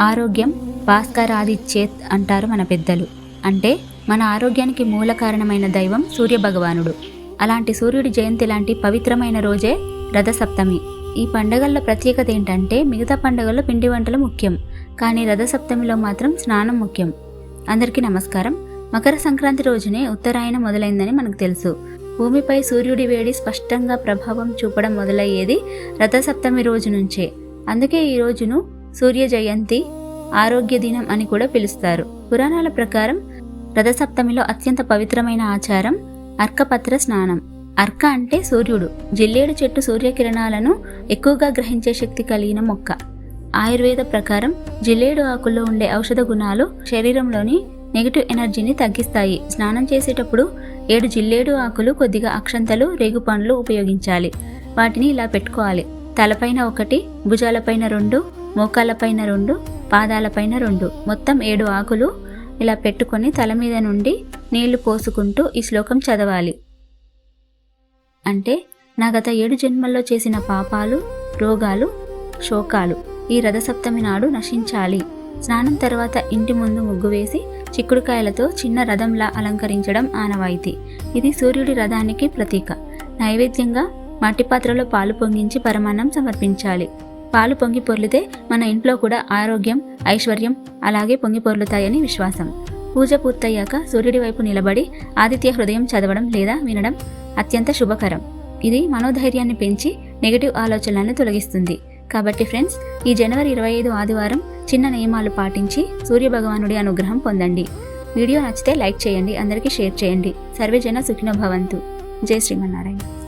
ఆరోగ్యం భాస్కరాదిచ్చేత్ అంటారు మన పెద్దలు. అంటే మన ఆరోగ్యానికి మూల కారణమైన దైవం సూర్య భగవానుడు అలాంటి సూర్యుడి జయంతి లాంటి పవిత్రమైన రోజే రథసప్తమి. ఈ పండగల్లో ప్రత్యేకత ఏంటంటే మిగతా పండగల్లో పిండి వంటలు ముఖ్యం. కానీ రథసప్తమిలో మాత్రం స్నానం ముఖ్యం. అందరికీ నమస్కారం. మకర సంక్రాంతి రోజునే ఉత్తరాయణ మొదలైందని మనకు తెలుసు. భూమిపై సూర్యుడి వేడి స్పష్టంగా ప్రభావం చూపడం మొదలయ్యేది రథసప్తమి రోజు నుంచే. అందుకే ఈ రోజును సూర్య జయంతి ఆరోగ్య దినం అని కూడా పిలుస్తారు. పురాణాల ప్రకారం రథసప్తమిలో అత్యంత పవిత్రమైన ఆచారం అర్కపత్ర స్నానం. అర్క అంటే సూర్యుడు. జిల్లేడు చెట్టు సూర్యకిరణాలను ఎక్కువగా గ్రహించే శక్తి కలిగిన మొక్క. ఆయుర్వేద ప్రకారం జిల్లేడు ఆకుల్లో ఉండే ఔషధ గుణాలు శరీరంలోని నెగిటివ్ ఎనర్జీని తగ్గిస్తాయి. స్నానం చేసేటప్పుడు ఏడు జిల్లేడు ఆకులు కొద్దిగా అక్షంతలు రేగుపండ్లు ఉపయోగించాలి. వాటిని ఇలా పెట్టుకోవాలి. తలపైన ఒకటి భుజాలపైన రెండు మోకాళ్ళపైన రెండు పాదాలపైన రెండు. మొత్తం ఏడు ఆకులు ఇలా పెట్టుకొని తల మీద నుండి నీళ్ళు పోసుకుంటూ ఈ శ్లోకం చదవాలి. అంటే నా గత ఏడు జన్మల్లో చేసిన పాపాలు రోగాలు శోకాలు ఈ రథసప్తమి నాడు నశించాలి. స్నానం తర్వాత ఇంటి ముందు ముగ్గు వేసి చిక్కుడుకాయలతో చిన్న రథంలా అలంకరించడం ఆనవాయితీ. ఇది సూర్యుడి రథానికి ప్రతీక. నైవేద్యంగా మట్టి పాత్రలో పాలు పొంగించి పరమాన్నం సమర్పించాలి. పాలు పొంగి పొర్లితే మన ఇంట్లో కూడా ఆరోగ్యం ఐశ్వర్యం అలాగే పొంగి పొర్లుతాయని విశ్వాసం. పూజ పూర్తయ్యాక సూర్యుడి వైపు నిలబడి ఆదిత్య హృదయం చదవడం లేదా వినడం అత్యంత శుభకరం. ఇది మనోధైర్యాన్ని పెంచి నెగిటివ్ ఆలోచనలను తొలగిస్తుంది. కాబట్టి ఫ్రెండ్స్ ఈ జనవరి ఇరవై ఐదు ఆదివారం చిన్న నియమాలు పాటించి సూర్య భగవానుడి అనుగ్రహం పొందండి. వీడియో నచ్చితే లైక్ చేయండి అందరికీ షేర్ చేయండి. సర్వేజన సుఖినో భవంతు. జై శ్రీమన్నారాయణ.